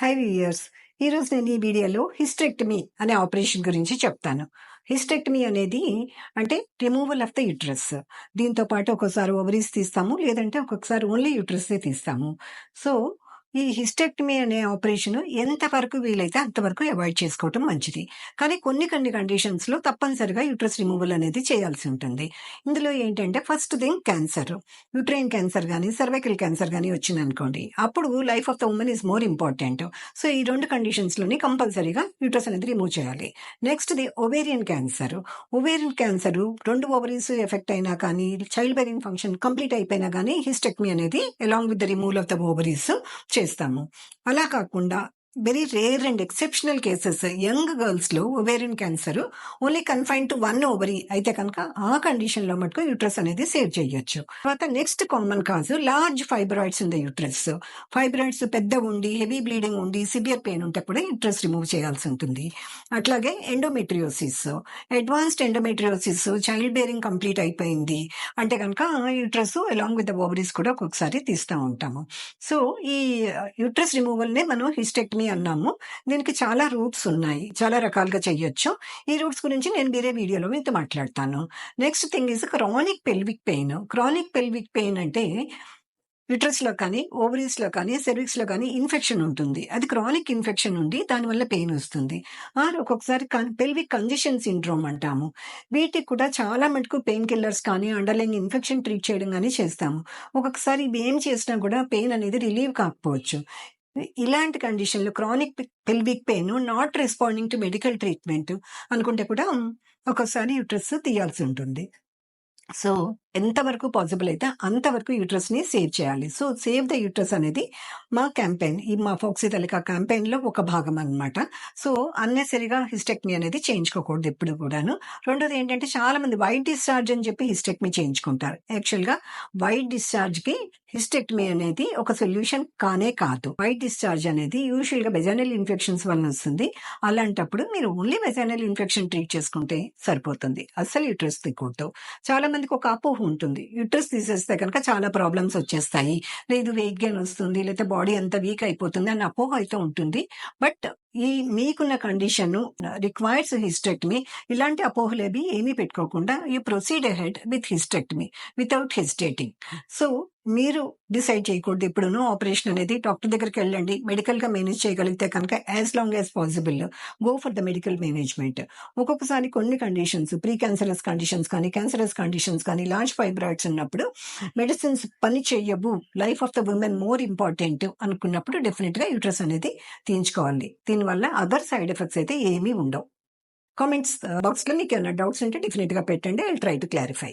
High viewers ఈరోజు నేను ఈ వీడియోలో హిస్టెక్టమీ అనే ఆపరేషన్ గురించి చెప్తాను. హిస్టెక్టమీ అనేది అంటే రిమూవల్ ఆఫ్ ద యూట్రస్ దీంతో పాటు ఒక్కోసారి ఓవరీస్ తీస్తాము లేదంటే ఒక్కొక్కసారి ఓన్లీ యూట్రస్సే తీస్తాము. సో ఈ హిస్టెక్టమీ అనే ఆపరేషన్ ఎంతవరకు వీలైతే అంతవరకు అవాయిడ్ చేసుకోవటం మంచిది. కానీ కొన్ని కొన్ని కండిషన్స్లో తప్పనిసరిగా యూట్రస్ రిమూవల్ అనేది చేయాల్సి ఉంటుంది. ఇందులో ఏంటంటే first thing cancer. Uterine cancer కానీ సర్వైకల్ క్యాన్సర్ కానీ వచ్చింది అనుకోండి అప్పుడు life of the woman is more important. So ఈ రెండు కండిషన్స్లోని కంపల్సరీగా యూట్రస్ అనేది రిమూవ్ చేయాలి. Next the ovarian cancer. Ovarian cancer రెండు ఓవరీస్ ఎఫెక్ట్ అయినా కానీ చైల్డ్ బెరింగ్ ఫంక్షన్ కంప్లీట్ అయిపోయినా కానీ హిస్టెక్మీ అనేది along with the removal of the ovaries చేస్తాము. అలా కాకుండా very rare and exceptional cases young గర్ల్స్లో ovarian cancer only confine to one ovary అయితే కనుక ఆ కండిషన్లో మటుకు యూట్రస్ అనేది సేవ్ చేయొచ్చు. తర్వాత next common cause large fibroids in the uterus fibroids పెద్ద ఉండి హెవీ బ్లీడింగ్ ఉండి సివియర్ పెయిన్ ఉంటే కూడా యూట్రస్ రిమూవ్ చేయాల్సి ఉంటుంది. అట్లాగే endometriosis advanced endometriosis child bearing complete అయిపోయింది. అంటే కనుక uterus along with the ovaries కూడా ఒక్కొక్కసారి తీస్తూ ఉంటాము. సో ఈ uh, యూట్రస్ రిమూవల్నే మనం హిస్టెక్టమీ అన్నాము. దీనికి చాలా రూట్స్ ఉన్నాయి. చాలా రకాలుగా చేయొచ్చు ఈ రూట్స్ గురించి నేను వేరే వీడియోలో మీతో మాట్లాడతాను. Next thing is chronic pelvic pain. Chronic pelvic pain అంటే యూట్రస్లో కానీ ఓవరీస్లో కానీ సెర్విక్స్లో కానీ ఇన్ఫెక్షన్ ఉంటుంది. అది క్రానిక్ ఇన్ఫెక్షన్ ఉండి దానివల్ల పెయిన్ వస్తుంది. ఆర్ ఒక్కొక్కసారి పెల్విక్ కంజెషన్ సిండ్రోమ్ అంటాము. వీటికి కూడా చాలా మటుకు పెయిన్ కిల్లర్స్ కానీ అండర్లైన్ ఇన్ఫెక్షన్ ట్రీట్ చేయడం కానీ చేస్తాము. ఒక్కొక్కసారి ఇవి ఏం చేసినా కూడా పెయిన్ అనేది రిలీవ్ కాకపోవచ్చు. ఇలాంటి కండిషన్లో chronic pelvic pain not responding to medical treatment అనుకుంటే కూడా ఒక్కోసారి యూట్రస్ తీయాల్సి ఉంటుంది. సో ఎంతవరకు పాసిబుల్ అయితే అంతవరకు యూట్రస్ని సేవ్ చేయాలి. సో సేవ్ ద యూట్రస్ అనేది మా క్యాంపెయిన్ ఈ మా ఫోక్సీ తలిక క్యాంపెయిన్లో ఒక భాగం అన్నమాట. సో అన్నెసరిగా హిస్టెక్మీ అనేది చేయించుకోకూడదు ఎప్పుడు కూడాను. రెండోది ఏంటంటే చాలా మంది వైట్ డిశ్చార్జ్ అని చెప్పి హిస్టెక్మీ చేయించుకుంటారు. యాక్చువల్గా వైట్ డిశ్చార్జ్కి హిస్టెక్టమీ అనేది ఒక సొల్యూషన్ కానే కాదు. వైట్ డిశ్చార్జ్ అనేది యూజువల్గా ఇన్ఫెక్షన్స్ వల్ల వస్తుంది. అలాంటప్పుడు మీరు ఓన్లీ వెజనల్ ఇన్ఫెక్షన్ ట్రీట్ చేసుకుంటే సరిపోతుంది. అస్సలు యూట్రస్ తీయకూడదు చాలా మందికి ఒక అపోహ ఉంటుంది. యూట్రస్ తీసేస్తే కనుక చాలా ప్రాబ్లమ్స్ వచ్చేస్తాయి. లేదు వెయిట్ గెయిన్ వస్తుంది లేకపోతే బాడీ అంతా వీక్ అయిపోతుంది అని అపోహ అయితే ఉంటుంది. బట్ ఈ మీకున్న కండిషన్ రిక్వైర్స్ హిస్టెక్టమీ ఇలాంటి అపోహలేవి ఏమీ పెట్టుకోకుండా you proceed ahead with hysterectomy without hesitating so మీరు డిసైడ్ చేయకూడదు ఇప్పుడును ఆపరేషన్ అనేది డాక్టర్ దగ్గరికి వెళ్ళండి మెడికల్గా మేనేజ్ చేయగలిగితే కనుక as long as possible go for the medical management ఒక్కొక్కసారి కొన్ని కండిషన్స్ ప్రీ క్యాన్సరస్ కండిషన్స్ కానీ క్యాన్సరస్ కండిషన్స్ కానీ లార్జ్ ఫైబ్రాయిడ్స్ ఉన్నప్పుడు మెడిసిన్స్ పని చేయవు life of the woman more important అనుకున్నప్పుడు డెఫినెట్గా యూట్రస్ అనేది తీయించుకోవాలి. దీని వల్ల అదర్ సైడ్ ఎఫెక్ట్స్ అయితే ఏమీ ఉండవు. కామెంట్స్ బాక్స్లో మీకు ఏమైనా డౌట్స్ ఉంటే డెఫినెట్గా పెట్టండి. I try to clarify